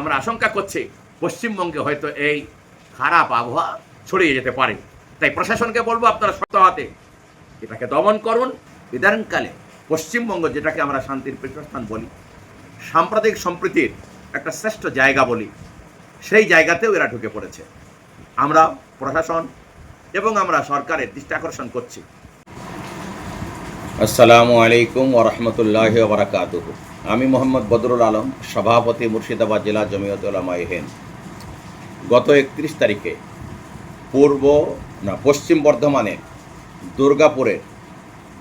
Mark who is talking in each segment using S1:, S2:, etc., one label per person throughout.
S1: আমরা আশঙ্কা করছি পশ্চিমবঙ্গে হয়তো এই খারাপ আবহাওয়া ছড়িয়ে যেতে পারে। তাই প্রশাসনকে বলব আপনারা শক্ত হাতে এটাকে দমন করুন। ইদানিংকালে পশ্চিমবঙ্গ যেটাকে আমরা শান্তির পীঠস্থান বলি, সাম্প্রদায়িক সম্প্রীতির একটা শ্রেষ্ঠ জায়গা বলি, সেই জায়গাতেও এরা ঢুকে পড়েছে। আমরা প্রশাসন এবং আমরা সরকারের দৃষ্টি আকর্ষণ করছি।
S2: আসসালামু আলাইকুম ওরহমতুল্লাহ বারাকাত আমি মোহাম্মদ বদরুল আলম, সভাপতি মুর্শিদাবাদ জেলা জমিয়ত ওলামায়ে হিন্দ। গত একত্রিশ তারিখে পূর্ব না, পশ্চিম বর্ধমানের দুর্গাপুরের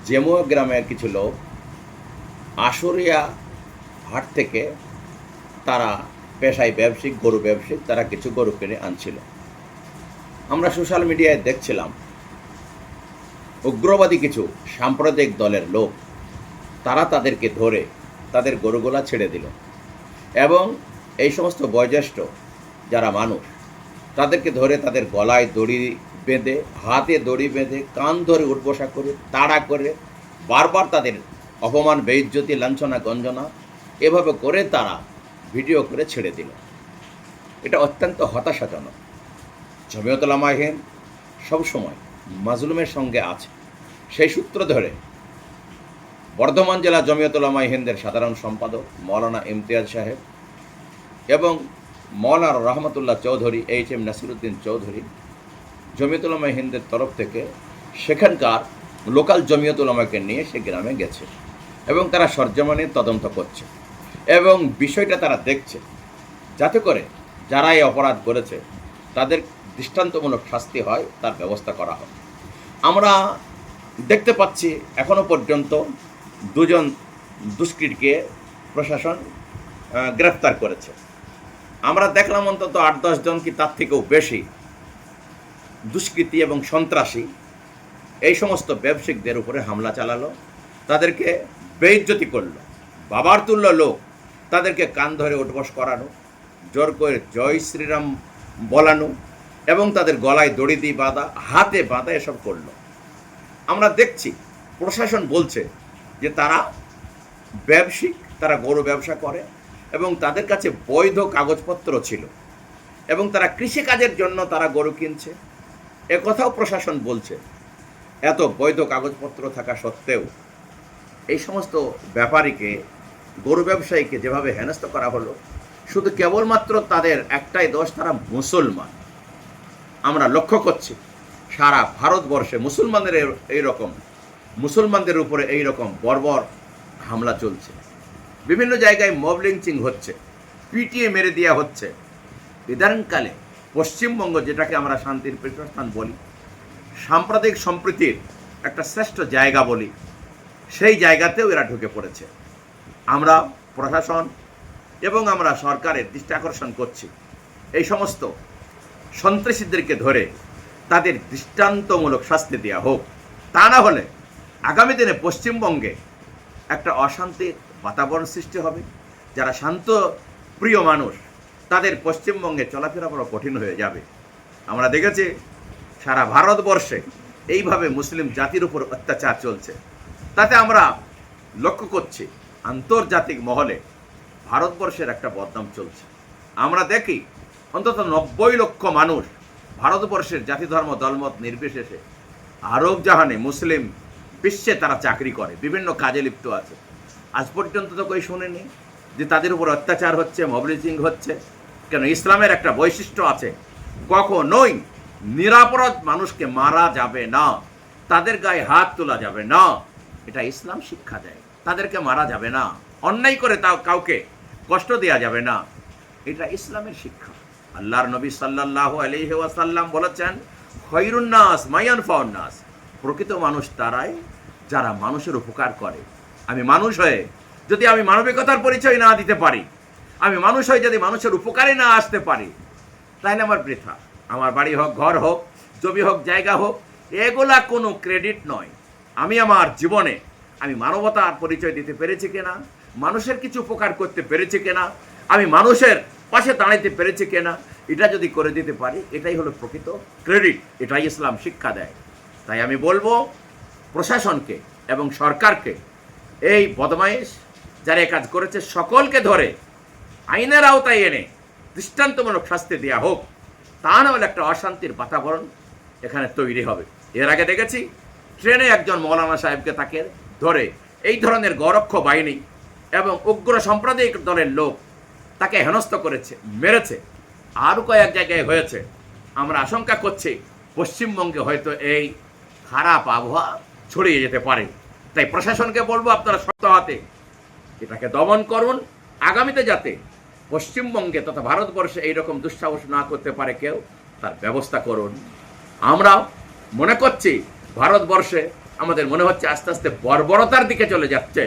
S2: জেমুয়া গ্রামের কিছু লোক আশুরিয়া হাট থেকে তারা পেশায় ব্যবসায়িক, গরু ব্যবসায়িক, তারা কিছু গরু কিনে আনছিল। আমরা সোশ্যাল মিডিয়ায় দেখছিলাম উগ্রবাদী কিছু সাম্প্রদায়িক দলের লোক, তারা তাদেরকে ধরে তাদের গরুগুলা ছেড়ে দিল। এবং এই সমস্ত বয়োজ্যেষ্ঠ যারা মানুষ, তাদেরকে ধরে তাদের গলায় দড়ি বেঁধে, হাতে দড়ি বেঁধে, কান ধরে উঠবসা করে, তাড়া করে, বারবার তাদের অপমান, বেইজ্জতি, লাঞ্ছনা, গঞ্জনা এভাবে করে তারা ভিডিও করে ছেড়ে দিল। এটা অত্যন্ত হতাশাজনক। জমিয়তলামাহেন সবসময় মাজলুমের সঙ্গে আছে। সেই সূত্র ধরে বর্ধমান জেলা জমিয়তুলামাই হিন্দের সাধারণ সম্পাদক মৌলানা ইমতিয়াজ সাহেব এবং মৌলানা রহমতুল্লাহ চৌধুরী, এইচ এম নাসিরুদ্দিন চৌধুরী জমিয়তুলামাই হিন্দের তরফ থেকে সেখানকার লোকাল জমিয়তুলামাকে নিয়ে সে গ্রামে গেছে এবং তারা সরজমানে তদন্ত করছে এবং বিষয়টা তারা দেখছে। যাতে করে যারা এই অপরাধ করেছে, তাদের দৃষ্টান্তমূলক শাস্তি হয়, তার ব্যবস্থা করা হয় আমরা দেখতে পাচ্ছি এখনও পর্যন্ত দুজন দুষ্কৃতকে প্রশাসন গ্রেফতার করেছে। আমরা দেখলাম অন্তত আট জন কি তার থেকেও বেশি দুষ্কৃতী এবং সন্ত্রাসী। এই সমস্ত ব্যবসায়িকদের উপরে হামলা চালালো, তাদেরকে বেইজ্জতি করল, বাবার তুল্য লোক, তাদেরকে কান ধরে উঠবস করানো, জোর করে জয় শ্রীরাম বলানো এবং তাদের গলায় দড়ি দিয়ে বাঁধা, হাতে বাঁধা এসব করল। আমরা দেখছি, প্রশাসন বলছে যে তারা ব্যবসায়িক, তারা গরু ব্যবসা করে এবং তাদের কাছে বৈধ কাগজপত্র ছিল এবং তারা কৃষিকাজের জন্য তারা গরু কিনছে। এ কথাও প্রশাসন বলছে, এত বৈধ কাগজপত্র থাকা সত্ত্বেও এই সমস্ত ব্যাপারীকে, গরু ব্যবসায়ীকে যেভাবে হেনস্থ করা হলো, শুধু কেবলমাত্র তাদের একটাই দোষ, তারা মুসলমান। আমরা লক্ষ্য করছি, সারা ভারতবর্ষে মুসলমানদের এ- এই রকম মুসলমানদের উপরে এই রকম বর্বর হামলা চলছে। বিভিন্ন জায়গায় মব লিঞ্চিং হচ্ছে, পিটিয়ে মেরে দেওয়া হচ্ছে। ইদানিংকালে পশ্চিমবঙ্গ যেটাকে আমরা শান্তির পীঠস্থান বলি, সাম্প্রদায়িক সম্প্রীতির একটা শ্রেষ্ঠ জায়গা বলি, সেই জায়গাতেও এরা ঢুকে পড়েছে। আমরা প্রশাসন এবং আমরা সরকারের দৃষ্টি আকর্ষণ করছি। এই সমস্ত সন্ত্রাসীদেরকে ধরে তাদের দৃষ্টান্তমূলক শাস্তি দেওয়া হোক। তা না হলে আগামী দিনে পশ্চিমবঙ্গে একটা অশান্তির বাতাবরণ সৃষ্টি হবে। যারা শান্ত, প্রিয় মানুষ, তাদের পশ্চিমবঙ্গে চলাফেরা বড় কঠিন হয়ে যাবে। আমরা দেখেছি সারা ভারতবর্ষে এইভাবে মুসলিম জাতির উপর অত্যাচার চলছে। তাতে আমরা লক্ষ্য করছি, আন্তর্জাতিক মহলে ভারতবর্ষের একটা বদনাম চলছে। আমরা দেখি, অন্তত নব্বই লক্ষ মানুষ ভারতবর্ষের জাতি ধর্ম দলমত নির্বিশেষে আরব জাহানে মুসলিম বিশ্বে তারা চাকরি করে, বিভিন্ন কাজে লিপ্ত আছে। আজ পর্যন্ত তো কই শুনেনি যে তাদের উপর অত্যাচার হচ্ছে মবলিজিং হচ্ছে। কেন? ইসলামের একটা বৈশিষ্ট্য আছে, কখনোই নিরাপরাধ মানুষকে মারা যাবে না, তাদের গায়ে হাত তোলা যাবে না। এটা ইসলাম শিক্ষা দেয়, তাদেরকে মারা যাবে না, অন্যায় করে তাও কাউকে কষ্ট দেওয়া যাবে না। এটা ইসলামের শিক্ষা। আল্লাহর নবী আলাইহি ওয়াসাল্লাম বলেছেন খৈরুন্নাস মায়ান ফাউন্নাস প্রকৃত মানুষ তারাই যারা মানুষের উপকার করে। আমি মানুষ হয়ে যদি আমি মানবিকতার পরিচয় না দিতে পারি, আমি মানুষ হয়ে যদি মানুষের উপকারে না আসতে পারি তাহলে আমার বৃথা। আমার বাড়ি হোক, ঘর হোক, জমি হোক, জায়গা হোক, এগুলা কোনো ক্রেডিট নয়। আমি আমার জীবনে আমি মানবতার পরিচয় দিতে পেরেছি কিনা, মানুষের কিছু উপকার করতে পেরেছি কিনা, আমি মানুষের পাশে দাঁড়াইতে পেরেছি কিনা, এটা যদি করে দিতে পারি, এটাই হলো প্রকৃত ক্রেডিট, এটাই ইসলাম শিক্ষা দেয়। তাই আমি বলব প্রশাসনকে এবং সরকারকে, এই বদমাইশ যারা কাজ করেছে সকলকে ধরে আইনের আওতায় এনে
S1: দৃষ্টান্তমূলক শাস্তি দেওয়া হোক, তা না হলে একটা অশান্তির বাতাবরণ এখানে তৈরি হবে। এর আগে দেখেছি, ট্রেনে একজন মৌলানা সাহেবকে তাকে ধরে এই ধরনের গরক্ষ বাহিনী এবং উগ্র সাম্প্রদায়িক দলের লোক তাকে হেনস্থ করেছে, মেরেছে। আরও কয়েক জায়গায় হয়েছে। আমরা আশঙ্কা করছি পশ্চিমবঙ্গে হয়তো এই খারাপ আবহাওয়া ছড়িয়ে যেতে পারে। তাই প্রশাসনকে বলব আপনারা শক্ত হাতে এটাকে দমন করুন। আগামীতে যাতে পশ্চিমবঙ্গে তথা ভারতবর্ষে এইরকম দুঃসাহস না করতে পারে কেউ, তার ব্যবস্থা করুন। আমরা মনে করছি ভারতবর্ষে আমাদের মনে হচ্ছে আস্তে আস্তে বর্বরতার দিকে চলে যাচ্ছে।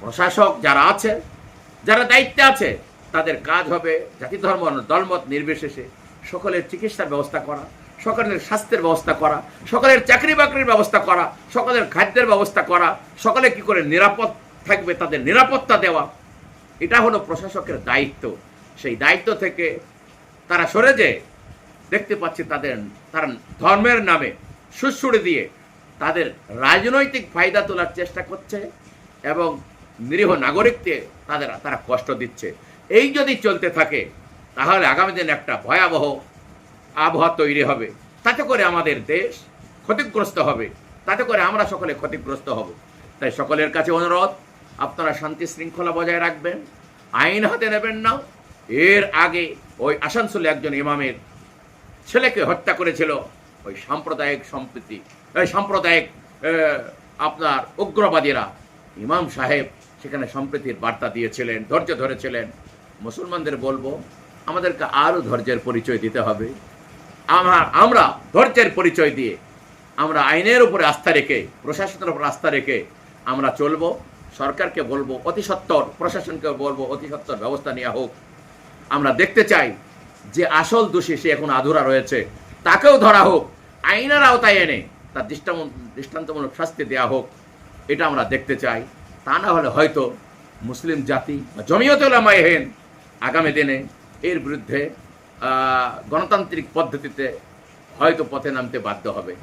S1: প্রশাসক যারা আছে, যারা দায়িত্বে আছে, তাদের কাজ হবে জাতি ধর্ম, দলমত নির্বিশেষে সকলের চিকিৎসার ব্যবস্থা করা। সকলের স্বাস্থ্যের ব্যবস্থা করা, সকলের চাকরি বাকরির ব্যবস্থা করা, সকলের খাদ্যের ব্যবস্থা করা, সকলে কি করে নিরাপদ থাকবে তাদের নিরাপত্তা দেওয়া, এটা হলো প্রশাসকের দায়িত্ব। সেই দায়িত্ব থেকে তারা সরে যে দেখতে পাচ্ছি তাদের, তার ধর্মের নামে সুশ্রুড়ি দিয়ে তাদের রাজনৈতিক ফায়দা তোলার চেষ্টা করছে এবং নিরীহ নাগরিককে তাদের, তারা কষ্ট দিচ্ছে। এই যদি চলতে থাকে, তাহলে আগামী দিনে একটা ভয়াবহ আবহাওয়া তৈরি হবে। তাতে করে আমাদের দেশ ক্ষতিগ্রস্ত হবে। তাতে করে আমরা সকলে ক্ষতিগ্রস্ত হব। তাই সকলের কাছে অনুরোধ, আপনারা শান্তি শৃঙ্খলা বজায় রাখবেন, আইন হাতে নেবেন না। এর আগে ওই আসানসোলে একজন ইমামের ছেলেকে হত্যা করেছিল। ওই সাম্প্রদায়িক সম্প্রীতি সাম্প্রদায়িক আপনার উগ্রবাদীরা। ইমাম সাহেব সেখানে সম্প্রীতির বার্তা দিয়েছিলেন, ধৈর্য ধরেছিলেন। মুসলমানদের বলব, আমাদেরকে আরও ধৈর্যের পরিচয় দিতে হবে। আমরা আমরা ধৈর্যের পরিচয় দিয়ে, আমরা আইনের উপরে আস্থা রেখে, প্রশাসনের উপর আস্থা রেখে আমরা চলবো। সরকারকে বলব, অতি সত্বর, প্রশাসনকে বলব, অতি সত্বর ব্যবস্থা নেওয়া হোক। আমরা দেখতে চাই যে আসল দোষী সে এখন আধুরা রয়েছে। তাকেও ধরা হোক, আইনের আওতায় এনে তার দৃষ্টান্ত দৃষ্টান্তমূলক শাস্তি দেওয়া হোক, এটা আমরা দেখতে চাই। তা না হলে হয়তো মুসলিম জাতি বা জমিয়ত হেন আগামী দিনে এর বিরুদ্ধে গণতান্ত্রিক পদ্ধতিতে হয়তো পথে নামতে বাধ্য হবে।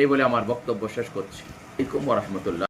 S1: এই বলে আমার বক্তব্য শেষ করছি। ইকুম রহমতুল্লাহ।